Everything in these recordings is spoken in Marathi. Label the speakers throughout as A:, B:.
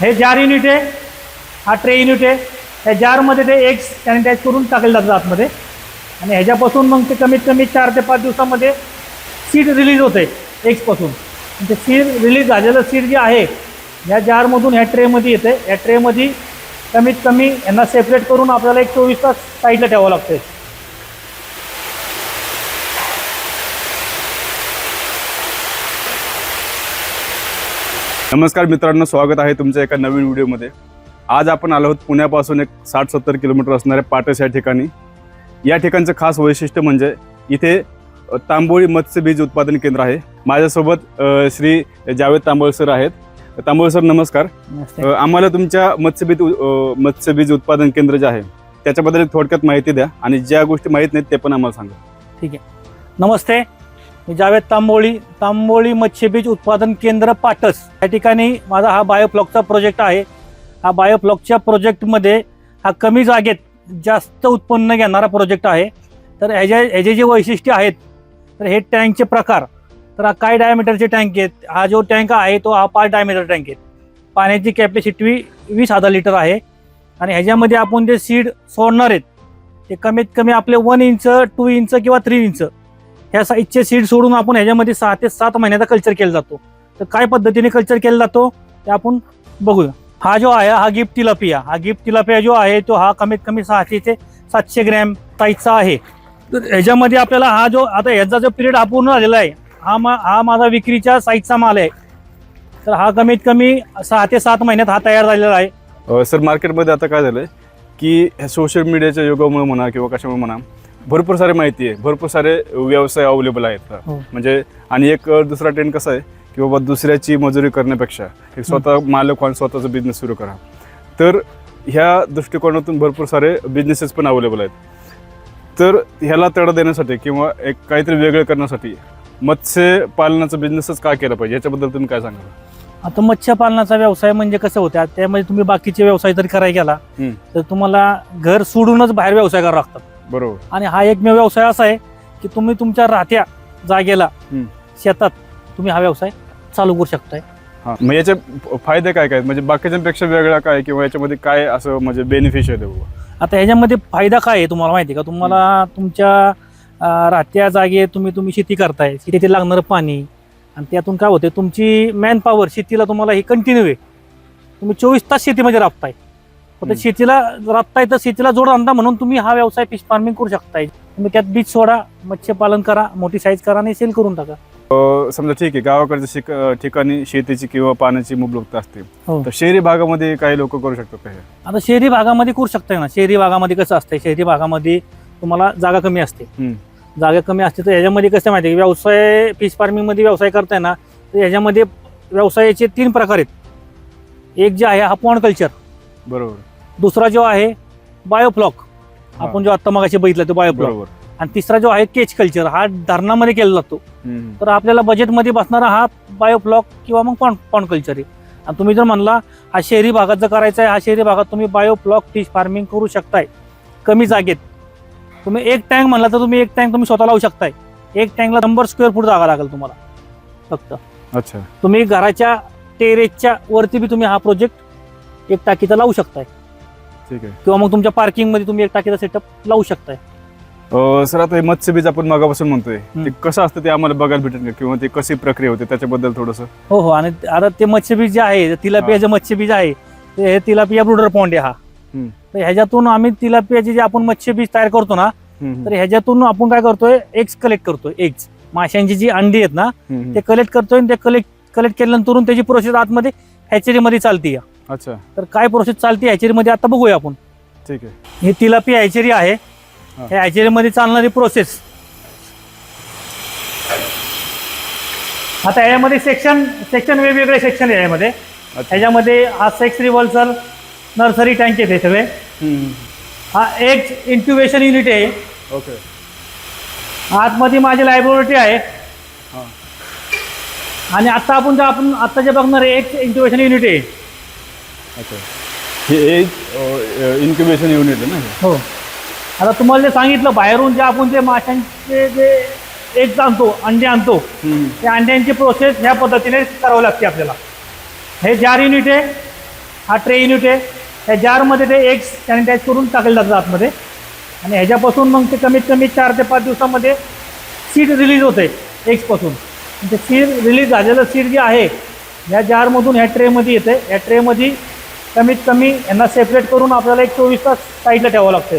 A: हे जार युनिट आहे. हा ट्रे युनिट आहे. ह्या जारमध्ये ते एक सॅनिटाईज करून टाकले जातात आतमध्ये. आणि ह्याच्यापासून मग ते कमीत कमी चार ते पाच दिवसामध्ये सीड रिलीज होते एग्सपासून ते सीड रिलीज झालेलं सीड जे आहे ह्या जारमधून ह्या ट्रेमध्ये येते. ह्या ट्रेमध्ये कमीत कमी यांना सेपरेट करून आपल्याला एक चोवीस तास साईडला ठेवावं लागते.
B: नमस्कार मित्रांनो स्वागत आहे तुमच्या एका नवीन व्हिडिओमध्ये. आज आपण आलो आहोत पुण्यापासून एक साठ सत्तर किलोमीटर असणाऱ्या पाटस या ठिकाणी. या ठिकाणचं खास वैशिष्ट्य म्हणजे इथे तांबोळी मत्स्य बीज उत्पादन केंद्र आहे. माझ्यासोबत श्री जावेद तांबोळ सर आहेत. तांबोळ सर नमस्कार. आम्हाला तुमच्या मत्स्यबीज मत्स्यबीज उत्पादन केंद्र जे आहे त्याच्याबद्दल थोडक्यात माहिती द्या आणि ज्या गोष्टी माहीत नाहीत ते पण आम्हाला सांगा.
A: नमस्ते. मी जावेद तांबोळी तांबोळी मत्स्यबीज उत्पादन केंद्र पाटस या ठिकाणी माझा हा बायोफ्लॉकचा प्रोजेक्ट आहे. हा बायोफ्लॉकच्या प्रोजेक्टमध्ये हा कमी जागेत जास्त उत्पन्न घेणारा प्रोजेक्ट आहे. तर ह्याच्या ह्याचे जे वैशिष्ट्य आहेत तर हे टँकचे प्रकार. तर हा काय डायमीटरचे टँक आहेत? हा जो टँक आहे तो हा पाच डायमीटर टँक आहेत. पाण्याची कॅपॅसिटी वीस हजार लिटर आहे. आणि ह्याच्यामध्ये आपण जे सीड सोडणार आहेत ते कमीत कमी आपले वन इंच टू इंच किंवा थ्री इंच ह्या साईजचे सीड सोडून आपण ह्याच्यामध्ये सहा ते सात महिन्याचा कल्चर केला जातो. तर काय पद्धतीने कल्चर केला जातो? ते आपण बघूया. हा जो आहे हा गिफ्ट तिलापिया हा गिफ्ट तिलापिया जो आहे तो हा कमीत कमी सहाशे ते सातशे ग्रॅम साईजचा आहे. तर ह्याच्यामध्ये आपल्याला हा जो आता ह्याचा जो पिरियड हा पूर्ण झालेला आहे हा मा हा माझा विक्रीच्या साईजचा माल आहे. तर हा कमीत कमी सहा ते सात महिन्यात हा तयार झालेला आहे.
B: सर मार्केटमध्ये आता काय झालंय की सोशल मीडियाच्या युगामुळे म्हणा किंवा कशामुळे म्हणा भरपूर सारी माहिती आहे. भरपूर सारे व्यवसाय अवेलेबल आहेत.
A: हो.
B: म्हणजे आणि एक दुसरा ट्रेंड कसा आहे की बाबा दुसऱ्याची मजुरी करण्यापेक्षा एक स्वतः मालक आणि स्वतःचा बिझनेस सुरू करा. तर ह्या दृष्टिकोनातून भरपूर सारे बिझनेसेस पण अवेलेबल आहेत. तर ह्याला तडा देण्यासाठी किंवा एक काहीतरी वेगळं करण्यासाठी मत्स्य पालनाचा बिझनेसच का केला पाहिजे? याच्याबद्दल तुम्ही काय सांगाल?
A: आता मत्स्यपालनाचा व्यवसाय म्हणजे कसं होत्या त्यामध्ये तुम्ही बाकीचे व्यवसाय जरी करायला गेला. तर तुम्हाला घर सोडूनच बाहेर व्यवसाय करावा लागतात.
B: बरोबर.
A: आणि हा एकमेव व्यवसाय असा आहे की तुम्ही तुमच्या राहत्या जागेला
B: हम्म.
A: शेतात तुम्ही हा व्यवसाय चालू करू शकताय.
B: हा. मग याचे फायदे काय काय? आहेत? म्हणजे बाकीच्यांपेक्षा वेगळा काय किंवा याच्यामध्ये काय असं म्हणजे बेनिफिशियल आहे?
A: आता ह्याच्यामध्ये फायदा काय आहे तुम्हाला माहिती आहे का? तुम्हाला तुमच्या अं, राहत्या जागेत तुम्ही तुम्ही शेती करताय शेतीत लागणारं पाणी आणि त्यातून काय होते तुमची मॅन पॉवर शेतीला तुम्हाला ही कंटिन्यू आहे. तुम्ही चोवीस तास शेतीमध्ये राबताय. फक्त. शेतीला राबताय तर शेतीला जोडधंदा म्हणून तुम्ही हा व्यवसाय फिश फार्मिंग करू शकताय. तुम्ही त्यात बीज सोडा मत्स्यपालन करा मोठी साईज करा आणि सेल करून टाका.
B: समजा ठीक आहे गावाकडच्या ठिकाणी शेतीची किंवा पाण्याची मुबलकता असते.
A: हो.
B: तर शहरी भागामध्ये काही लोक करू शकतात
A: आता शहरी भागामध्ये करू शकताय ना. शहरी भागामध्ये कसं असतंय शहरी भागामध्ये तुम्हाला जागा कमी असते. जागा कमी असते तर ह्याच्यामध्ये कसं माहिती आहे व्यवसाय फिश फार्मिंगमध्ये व्यवसाय करताय ना तर ह्याच्यामध्ये व्यवसायाचे तीन प्रकार आहेत. एक जे आहे हा पॉन्ड कल्चर
B: बरोबर.
A: दुसरा जो आहे बायोफ्लॉक आपण जो आत्ता मगाशी बघितला तो बायोफ्लॉक
B: बरोबर.
A: आणि तिसरा जो आहे केच कल्चर हा धरणामध्ये केला जातो. तर आपल्याला बजेटमध्ये बसणारा हा बायोफ्लॉक किंवा मग पॉन्ड पॉन्ड कल्चर आहे. आणि तुम्ही जर म्हणला हा शहरी भागात जर करायचा आहे हा शहरी भागात तुम्ही बायोफ्लॉक फिश फार्मिंग करू शकताय. कमी जागेत. तुम्ही एक टँक म्हणला तर तुम्ही एक टँक तुम्ही स्वतः लावू शकताय. एक टँकला शंभर स्क्वेअर फूट जागा लागेल तुम्हाला. फक्त.
B: अच्छा.
A: तुम्ही घराच्या टेरेसच्या वरती बी तुम्ही हा प्रोजेक्ट एक टाकीचा लावू शकताय.
B: ठीक आहे.
A: किंवा मग तुमच्या पार्किंगमध्ये तुम्ही एक टाकीचा सेटअप लावू शकताय.
B: अं, सर आता हे मत्स्यबीज आपण मगापासून म्हणतोय. ते कसं असतं ते आम्हाला बघायला भेटेल का? किंवा ते कशी प्रक्रिया होते? त्याच्याबद्दल थोडस.
A: हो हो. आणि आता ते मत्स्यबीज जे आहे तिलापिया जे मत्स्यबीज आहे ते हे तिलापिया ब्रुडर पॉन्ड आहे हा.
B: हम्म.
A: तर ह्याच्यातून आम्ही तिलापियाचे जे आपण मत्स्यबीज तयार करतो ना तर ह्याच्यातून आपण काय करतोय? एग्स कलेक्ट करतोय एग्स माशांची जी अंडी आहेत ना ते कलेक्ट करतोय आणि ते कलेक्ट कलेक्ट केल्यानंतर त्याची प्रोसेस आतमध्ये हॅचेरीमध्ये चालते
B: अच्छा.
A: तर काय प्रोसेस चालते हॅचेरीमध्ये आता बघूया आपण.
B: ठीक आहे.
A: ही तिलापिया हॅचेरी आहे.
B: हा.
A: ह्या हॅचेरीमध्ये चालणारी प्रोसेस आता याच्यामध्ये सेक्शन सेक्शन वेगवेगळे सेक्शन आहे यामध्ये.
B: अच्छा.
A: ह्याच्यामध्ये हा सेक्स रिव्हर्सल नर्सरी टँक हे सगळे. हा एक इंक्युबेशन युनिट आहे.
B: ओके.
A: आतमध्ये माझी लायब्ररी आहे. आणि आता आपण जे आपण आता जे बघणार आहे एक इंक्युबेशन युनिट आहे.
B: अच्छा. हे इन्क्युबेशन युनिट आहे ना हे?
A: हो. आता तुम्हाला जे सांगितलं बाहेरून जे आपण जे माशांचे जे एक आणतो अंडे आणतो
B: हम्म.
A: त्या अंड्यांची प्रोसेस ह्या पद्धतीने करावी लागते आपल्याला. हे जार युनिट आहे हा ट्रे युनिट आहे. त्या जारमध्ये ते एग्स सॅनिटाईज करून टाकले जातात आतमध्ये. आणि ह्याच्यापासून मग ते कमीत कमी चार ते पाच दिवसामध्ये सीड रिलीज होते एग्सपासून ते सीड रिलीज झालेलं सीड जे आहे ह्या जारमधून ह्या ट्रेमध्ये येते. ह्या ट्रेमध्ये कमीत कमी यांना सेपरेट करून आपल्याला एक चोवीस तास साईडला ठेवावं लागतं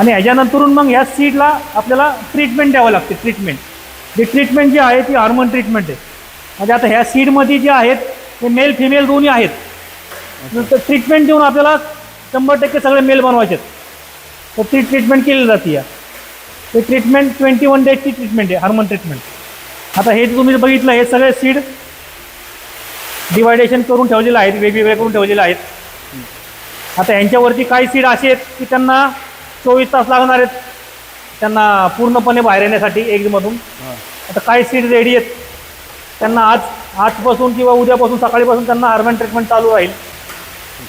A: आणि ह्याच्यानंतरून मग ह्या सीडला आपल्याला ट्रीटमेंट द्यावं लागते ट्रीटमेंट जी ट्रीटमेंट जी आहे ती हार्मोन ट्रीटमेंट आहे. म्हणजे आता ह्या सीडमध्ये जे आहेत ते मेल फिमेल दोन्ही आहेत. तर ट्रीटमेंट देऊन आपल्याला शंभर टक्के सगळे मेल बनवायचे आहेत. तर ती ट्रीटमेंट केली जाते या. ते ट्रीटमेंट ट्वेंटी वन डेजची ट्रीटमेंट आहे हार्मोन ट्रीटमेंट आता हे तुम्ही बघितलं हे सगळे सीड डिवायडेशन करून ठेवलेलं आहेत वेगवेगळे करून ठेवलेले आहेत. आता यांच्यावरती काही सीड असे आहेत की त्यांना चोवीस तास लागणार आहेत. त्यांना पूर्णपणे बाहेर येण्यासाठी एगमधून आता काही सीड रेडी आहेत. त्यांना आज आजपासून किंवा उद्यापासून सकाळीपासून त्यांना हार्मोन ट्रीटमेंट चालू राहील.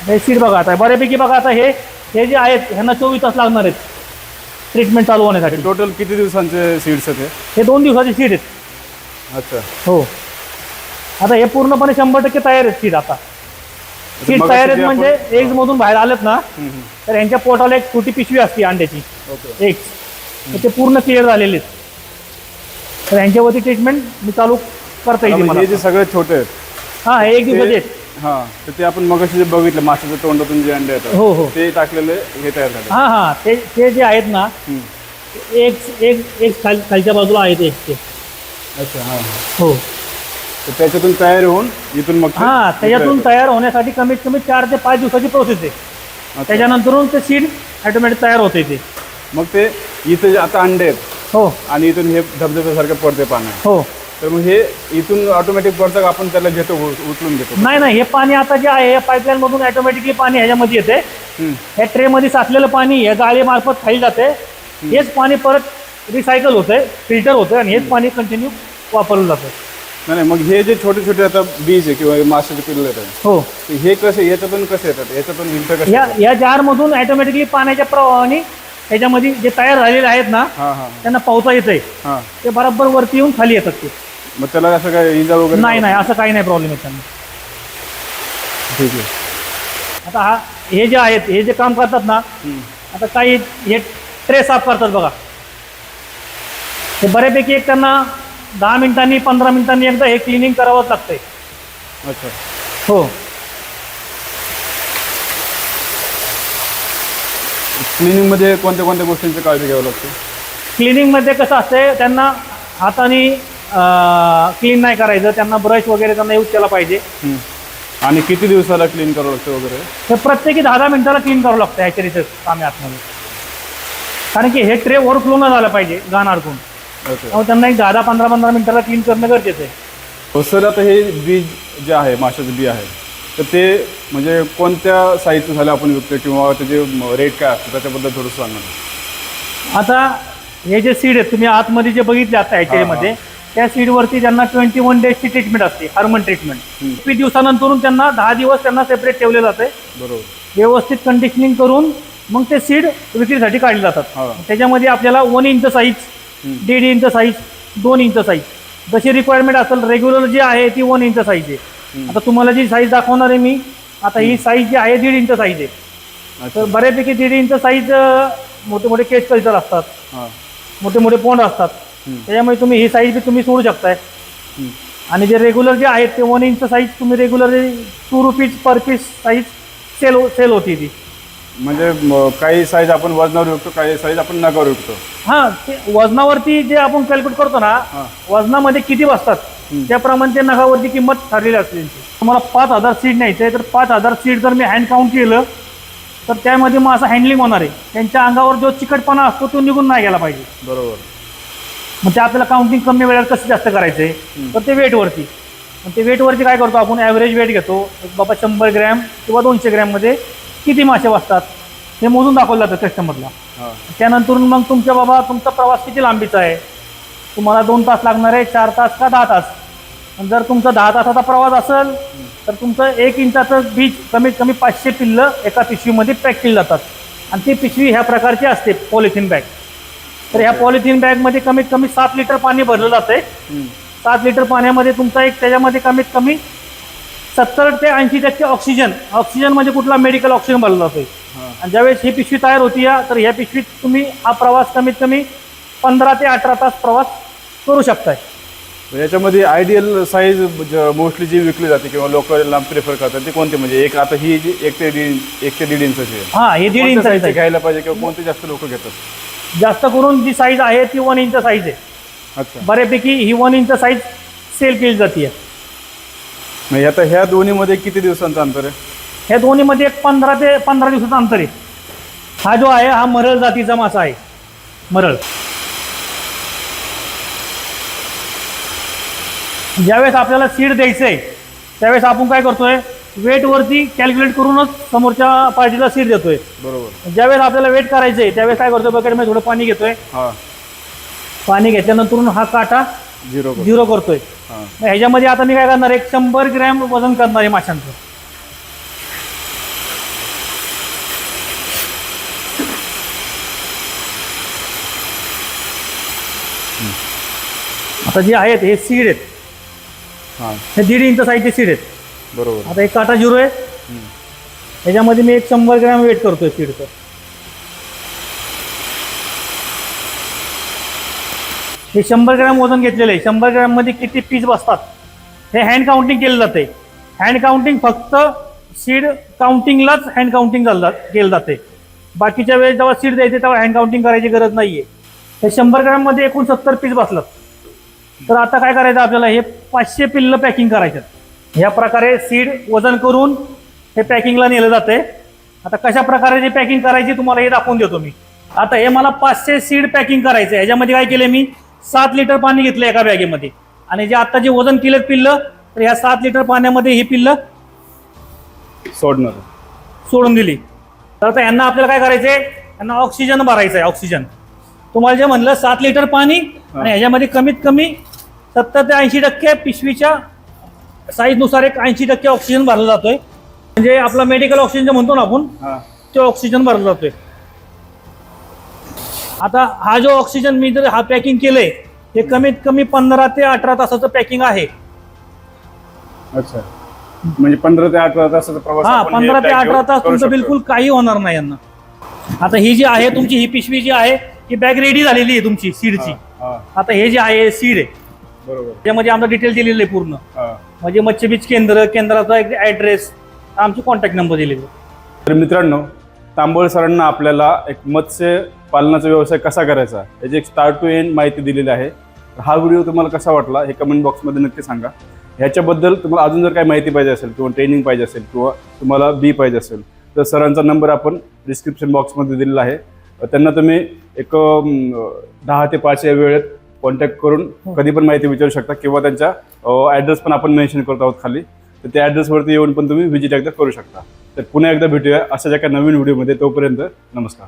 A: हे सीड बघा आता बऱ्यापैकी बघा आता हे हे जे आहेत ह्यांना चोवीस तास लागणार आहेत. ट्रीटमेंट चालू होण्यासाठी.
B: टोटल किती दिवसांचे सीड्स आहेत
A: हे? दोन दिवसाचे सीड आहेत?
B: अच्छा.
A: हो. आता हे पूर्णपणे शंभर टक्के तयार आहेत सीड आता. सीड तयार आहेत म्हणजे एग्ज मधून बाहेर आलेत ना. तर यांच्या पोटाला एक छोटी पिशवी असते अंड्याची.
B: ओके.
A: तर ते पूर्ण क्लिअर झालेले आहेत. तर यांच्यावरती ट्रीटमेंट मी चालू करता येईल
B: आता
A: मला
B: हे जे सगळे छोटे आहेत
A: हा हे एक दिवसाचे आहेत.
B: हा तर ते आपण मगाशी जे बघितलं माशाच्या तोंडातून जे अंडे येतात
A: हो हो.
B: ते टाकलेले हे तयार झाले.
A: हा हा ते ते जे आहेत ना. एक एक एक खाल खालच्या बाजूला आहेत एक ते.
B: अच्छा हा
A: हो.
B: तर त्याच्यातून तयार होऊन इथून मग ते
A: हा त्याच्यातून तयार होण्यासाठी कमीत कमी चार ते पाच दिवसाची प्रोसेस आहे.
B: येतात.
A: त्याच्यानंतरून ते सीड ऑटोमॅटिक तयार होते ते.
B: अच्छा. मग ते इथे जे आता अंडे आहेत
A: हो.
B: आणि इथून हे धबधब्यासारखं पडते पाण्यात
A: हो.
B: तर मग हे इथून ऑटोमॅटिक पडतं आपण त्याला घेतो उ- उचलून घेतो.
A: नाही नाही हे पाणी आता जे आहे पाईपलाईन मधून ऑटोमॅटिकली पाणी ह्याच्यामध्ये येते.
B: हम्म.
A: ह्या ट्रेमध्ये साचलेलं पाणी या गाळीमार्फत खाली जाते. हेच पाणी परत रिसायकल होतंय फिल्टर होतंय आणि हेच पाणी कंटिन्यू वापरलं जातं.
B: नाही नाही, मग हे जे छोटे छोटे आता बीज आहे किंवा माशाचे पिल्ल येतात
A: हो.
B: ते हे कसे याच्यातून कसे येतात? याच्यातून इंटर कसे
A: या? या जारमधून ऑटोमॅटिकली पाण्याच्या प्रवाहाने ह्याच्यामध्ये जे तयार झालेले आहेत ना
B: हा हा.
A: त्यांना पावता येतंय.
B: हा.
A: ते बरोबर वरती येऊन खाली येतात ते.
B: मग त्याला असं काय इजा वगैरे
A: नाही नाही असं काही नाही प्रॉब्लेम आहे त्यांना.
B: ठीक आहे.
A: आता हा हे जे आहेत हे जे काम करतात ना
B: हम्म.
A: आता काही हे ट्रे साफ करतात बघा. हे बऱ्यापैकी एक त्यांना दहा मिनिटांनी पंधरा मिनिटांनी एकदा हे क्लिनिंग करावंच लागतंय.
B: अच्छा.
A: हो.
B: क्लिनिंगमध्ये कोणत्या कोणत्या गोष्टींची काळजी घ्यावी लागते?
A: क्लिनिंगमध्ये कसं असतंय त्यांना हाताने क्लीन नाही करायचं त्यांना ब्रश वगैरे त्यांना यूज केला पाहिजे.
B: आणि किती दिवसाला क्लीन करावं लागतं वगैरे?
A: हे प्रत्येकी दहा दहा मिनिटाला क्लीन करावं लागतं ह्याच्या कामे आतमध्ये. कारण की हे ट्रे ओव्हरफ्लो न झालं पाहिजे घाण अडकून.
B: ओके.
A: त्यामुळे त्यांना एक दहा दहा पंधरा पंधरा मिनिटाला क्लीन करणं गरजेचं आहे.
B: हो, सर आता हे बीज जे आहे माशाचं बी आहे तर ते म्हणजे कोणत्या साईजचं झालं आपण विकतो किंवा त्याचे रेट काय असतं त्याच्याबद्दल थोडं सांगा.
A: आता हे जे सीड आहेत तुम्ही आतमध्ये जे बघितले आता ह्याच्यामध्ये त्या सीडवरती त्यांना ट्वेंटी वन डेजची ट्रीटमेंट असते हार्मोन ट्रीटमेंट
B: हम्म.
A: वीस दिवसानंतरून त्यांना दहा दिवस त्यांना सेपरेट ठेवले जाते
B: बरोबर
A: व्यवस्थित कंडिशनिंग करून मग ते सीड विक्रीसाठी काढले जातात. त्याच्यामध्ये आपल्याला वन इंच साईज
B: हम्म.
A: दीड इंच साईज दोन इंच साईज जशी रिक्वायरमेंट असेल रेग्युलर जी आहे ती वन इंच साईज आहे
B: हम्म.
A: आता तुम्हाला जी साईज दाखवणार आहे मी आता ही साईज जी आहे दीड इंच साईज आहे. तर बऱ्यापैकी दीड इंच साईज मोठे मोठे केस कल्चर असतात. मोठे मोठे पोंड असतात. त्याच्यामुळे तुम्ही ही साईज बी तुम्ही सोडू शकताय. आणि जे रेग्युलर जे आहेत ते वन इंच साईज तुम्ही regular two rupees per piece size sale sale होती ती.
B: म्हणजे काही साईज आपण वजनावर विकतो काही साईज आपण नगावर विकतो.
A: हां ते वजनावरती जे आपण कॅल्क्युलेट करतो ना वजनामध्ये किती बसतात. त्याप्रमाणे ते नगावरती किंमत ठरलेली असते तुम्हाला पाच हजार सीट न्यायचं आहे तर पाच हजार सीट जर मी हँड काउंट केलं तर त्यामध्ये मग असं हँडलिंग होणार आहे. त्यांच्या अंगावर जो चिकटपणा असतो तो निघून नाही गेला पाहिजे.
B: बरोबर.
A: मग ते आपल्याला काउंटिंग कमी वेळात कसं जास्त करायचं आहे तर ते वेटवरती. ते वेटवरती काय करतो आपण? ॲव्हरेज वेट घेतो. एक बाबा शंभर ग्रॅम किंवा दोनशे ग्रॅममध्ये किती मासे बसतात? हे मोजून दाखवलं जातं कस्टमरला त्यानंतर मग तुमच्या बाबा तुमचा प्रवास किती लांबीचा आहे? तुम्हाला दोन तास लागणार आहे चार तास का दहा तास? आणि जर तुमचा दहा तासाचा प्रवास असेल तर तुमचं एक इंचाचं बीज कमीत कमी पाचशे पिल्लं एका पिशवीमध्ये पॅक केली जातात. आणि ती पिशवी ह्या प्रकारची असते पॉलिथिन बॅग. तर ह्या पॉलिथिन बॅगमध्ये कमीत कमी सात लिटर पाणी भरलं जातंय. सात लिटर पाण्यामध्ये तुमचा एक त्याच्यामध्ये कमीत कमी सत्तर ते ऐंशी टक्के ऑक्सिजन ऑक्सिजन म्हणजे कुठला मेडिकल ऑक्सिजन भरला जातोय. आणि ज्यावेळेस ही पिशवी तयार होती या तर ह्या पिशवीत तुम्ही हा प्रवास कमीत कमी पंधरा ते अठरा तास प्रवास करू शकताय.
B: याच्यामध्ये आयडियल साईज मोस्टली जी विकली जाते किंवा लोक प्रिफर करतात ती कोणती? म्हणजे एक आता ही जी एक ते दीड एक ते दीड इंचाची आहे.
A: हा हे दीड
B: कोणत्या
A: इंच
B: size ची
A: आहे
B: घ्यायला पाहिजे किंवा कोणते जास्त लोक घेतात?
A: जास्त करून जी साईज आहे ती वन इंच साईज आहे.
B: अच्छा.
A: बऱ्यापैकी ही वन इंच साईज सेल केली जाते.
B: म्हणजे आता ह्या दोन्हीमध्ये किती दिवसांचं अंतर आहे?
A: ह्या दोन्हीमध्ये एक पंधरा ते पंधरा दिवसाचं अंतर आहे. हा जो आहे हा मरळ जातीचा मासा आहे. मरळ. ज्यावेळेस आपल्याला सीड द्यायचं आहे त्यावेळेस आपण काय करतोय? वेटवरती कॅल्क्युलेट करूनच समोरच्या पार्टीला सीड देतोय.
B: बरोबर.
A: ज्यावेळेस आपल्याला वेट करायचं आहे त्यावेळेस काय करतोय? बकेटमध्ये थोडं पाणी घेतोय.
B: हां.
A: पाणी घेतल्यानंतर हा काटा
B: झिरो
A: झिरो करतोय. मग ह्याच्यामध्ये आता मी काय करणार? एक शंभर ग्रॅम वजन करणार आहे माशांचं. आता जे आहेत हे सीड आहेत.
B: हां.
A: दीड इंच साईजचे सीड आहेत.
B: बरोबर.
A: आता एक काटा झिरो आहे. ह्याच्यामध्ये मी एक शंभर ग्रॅम वेट करतोय सीडचं हे शंभर ग्रॅम वजन घेतलेलं आहे. शंभर ग्रॅममध्ये किती पीस बसतात? हे हँड काउंटिंग केलं जाते हँड काउंटिंग फक्त सीड काउंटिंगलाच हँड काउंटिंग केलं जाते बाकीच्या वेळेस जेव्हा सीड द्यायचे तेव्हा हँड काउंटिंग करायची गरज नाही आहे हे शंभर ग्रॅममध्ये एकूण सत्तर पीस बसलात. तर आता काय करायचं आपल्याला? हे पाचशे पिल्लं पॅकिंग करायचं ह्या प्रकारे सीड वजन करून हे पॅकिंगला नेलं जाते आता कशा प्रकारे जे पॅकिंग करायची तुम्हाला हे दाखवून देतो मी. आता हे मला पाचशे सीड पॅकिंग करायचं ह्याच्यामध्ये काय केलं मी? सात लिटर पाणी घेतलं एका बॅगेमध्ये. आणि जे आता जे वजन केलं पिल्लं तर ह्या सात लिटर पाण्यामध्ये ही पिल्लं
B: सोडणार.
A: सोडून दिली. तर आता यांना आपल्याला काय करायचं आहे यांना ऑक्सिजन भरायचं आहे ऑक्सिजन तुम्हाला जे म्हणलं सात लिटर पाणी आणि ह्याच्यामध्ये कमीत कमी सत्तर ते ऐंशी टक्के पिशवीच्या साईजनुसार एक ऐंशी टक्के ऑक्सिजन भरला जातोय. म्हणजे आपला मेडिकल ऑक्सिजन जे म्हणतो ना आपण ते ऑक्सिजन भरला जातोय. आता हा जो ऑक्सिजन मी जर हा पॅकिंग केलंय हे कमीत कमी पंधरा ते अठरा तासाचं पॅकिंग आहे.
B: अच्छा. म्हणजे पंधरा ते अठरा तासाचा प्रवास
A: हा पंधरा ते अठरा तास तुमचं. बिलकुल काही होणार नाही यांना. आता ही जी आहे तुमची ही पिशवी जी आहे ही बॅग रेडी झालेली आहे तुमची सीडची
B: हां,
A: आता हे जे आहे सीड आहे.
B: बरोबर.
A: त्यामध्ये आमचं डिटेल दिलेलं आहे पूर्ण.
B: हां.
A: म्हणजे मच्छीबीज केंद्र केंद्राचा एक ॲड्रेस आमची कॉन्टॅक्ट नंबर दिलेले आहे.
B: तर मित्रांनो तांबोळ सरांना आपल्याला एक मत्स्य पालनाचा व्यवसाय कसा करायचा याची एक स्टार्ट टू एंड माहिती दिलेली आहे. तर हा व्हिडिओ तुम्हाला कसा वाटला हे कमेंट बॉक्समध्ये नक्की सांगा. ह्याच्याबद्दल तुम्हाला अजून जर काही माहिती पाहिजे असेल किंवा ट्रेनिंग पाहिजे असेल किंवा तुम्हाला बी पाहिजे असेल तर सरांचा नंबर आपण डिस्क्रिप्शन बॉक्समध्ये दिलेला आहे. त्यांना तुम्ही एक दहा ते पाच या वेळेत कॉन्टॅक्ट करून कधी पण माहिती विचारू शकता किंवा त्यांच्या ॲड्रेस पण आपण मेन्शन करत आहोत खाली. तर त्या ॲड्रेसवरती येऊन पण तुम्ही व्हिजिट एकदा करू शकता. तर पुन्हा एकदा भेटूया अशाच एका नवीन व्हिडिओमध्ये तोपर्यंत नमस्कार.